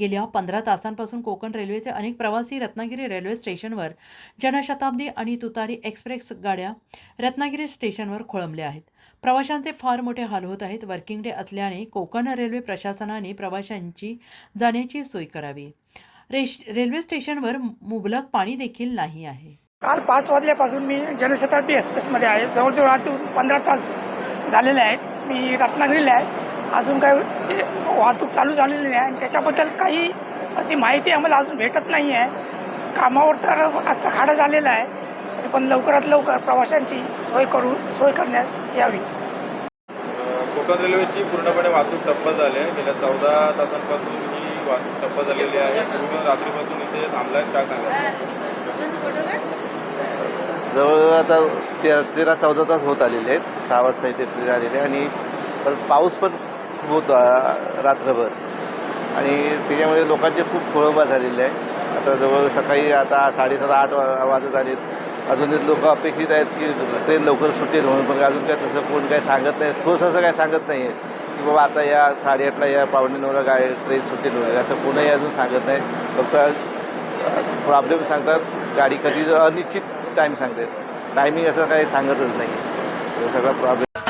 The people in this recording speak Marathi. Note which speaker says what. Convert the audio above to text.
Speaker 1: गेल्या पंधरा तासांपासून कोकण रेल्वेचे अनेक प्रवासी रत्नागिरी रेल्वे स्टेशनवर जनशताब्दी आणि तुतारी एक्सप्रेस गाड्या रत्नागिरी स्टेशनवर खोळंबल्या आहेत. प्रवाशांचे फार मोठे हाल होत आहेत. वर्किंग डे असल्याने कोकण रेल्वे प्रशासनाने प्रवाशांची जाण्याची सोय करावी. रेश रेल्वे स्टेशनवर मुबलक पाणी देखील नाही आहे.
Speaker 2: काल पाच वाजल्यापासून मी जनशताब्दी एक्सप्रेसमध्ये आहे. जवळजवळ आता पंधरा तास झालेले आहेत. मी रत्नागिरीला आहे. अजून काय वाहतूक चालू झालेली नाही आणि त्याच्याबद्दल काही अशी माहिती आम्हाला अजून भेटत नाही आहे. कामावर तर आजचा खाडा झालेला आहे. पण लवकरात लवकर प्रवाशांची सोय करू सोय करण्यात यावी.
Speaker 3: कोकण रेल्वेची पूर्णपणे वाहतूक ठप्प झाली आहे. गेल्या चौदा तासांपासून ही वाहतूक ठप्प झालेली आहे. पूर्ण रात्रीपासून इथे थांबलाय काय सांगा.
Speaker 4: जवळजवळ आता तेरा तेरा चौदा तास होत आलेले आहेत. सहा वाजता इथे ट्रेन आलेले आहे आणि पण पाऊस पण होतो रात्रभर. आणि त्याच्यामुळे लोकांचे खूप खोळंबा झालेले आहे. आता जवळ सकाळी आता साडेसात आठ वा- वाजत आलेत. अजून लोक अपेक्षित आहेत की ट्रेन लवकर सुटेल म्हणून पण अजून काय तसं कोण काय सांगत नाही. ठोस असं काय सांगत नाही आहे. की बाबा आता या साडेआठला या पावणे नऊला गाडी ट्रेन सुटेल वगैरे. असं कोणीही अजून सांगत नाही. फक्त प्रॉब्लेम सांगतात. गाडी कधी अनिश्चित टाईम सांगतात. टायमिंग असं काही सांगतच नाही. सगळा प्रॉब्लेम